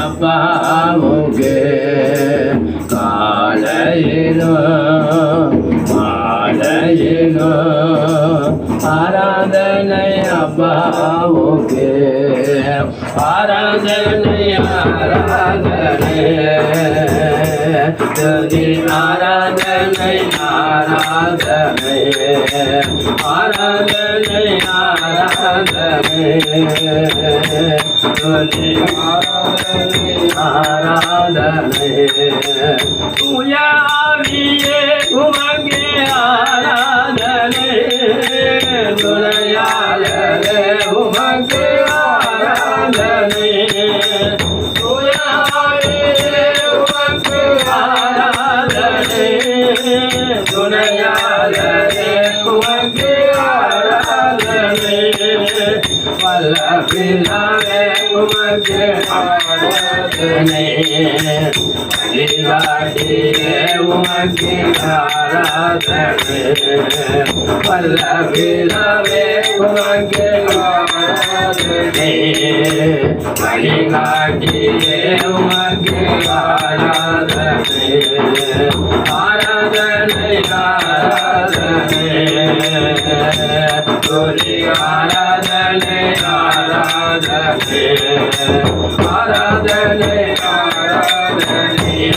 அப்பாவுக்கு காலையினோ மாலையினோ ஆராதனை அப்பாவுக்கு ஆராதனை ஆராதனை तुझी आराधन आराधन आराधन आराधन आराधन வல்லபிலாவே உமக்கு ஆராதனை அறிவாடியே உமக்கு ஆராதனை வல்லபிலாவே உமக்கு ஆராதனை வழிகாட்டியே உமக்கு ஆராதனை ஆராதனை ஆராதனை துணி ஆராதனை ஆராதனை ஆராதனை ஆராதனை ஆராதனை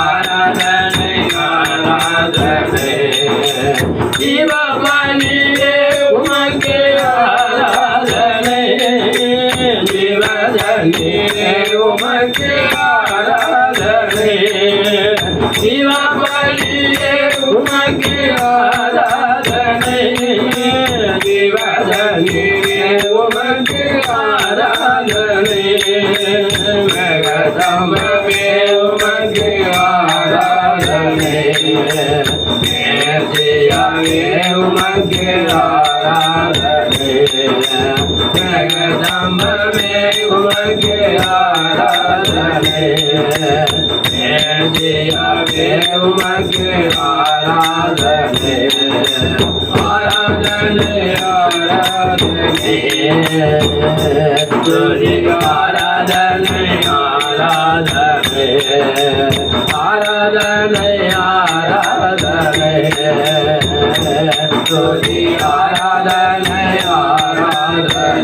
ஆராதனை ஆராதனை ஜீவமணியே உமக்கு ஆராதனை ஜீவதனியே உமக்கு ஆராதனை ஜீவமணியே உமக்கு ஆராதனை ಆರಾಧನೆ ಆರಾಧನೆ Amen.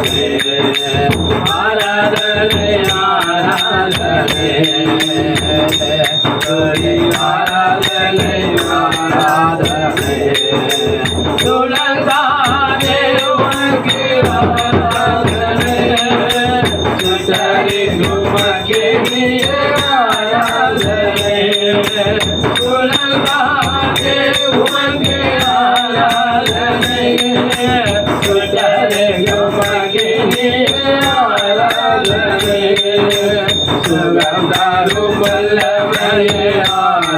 Yeah.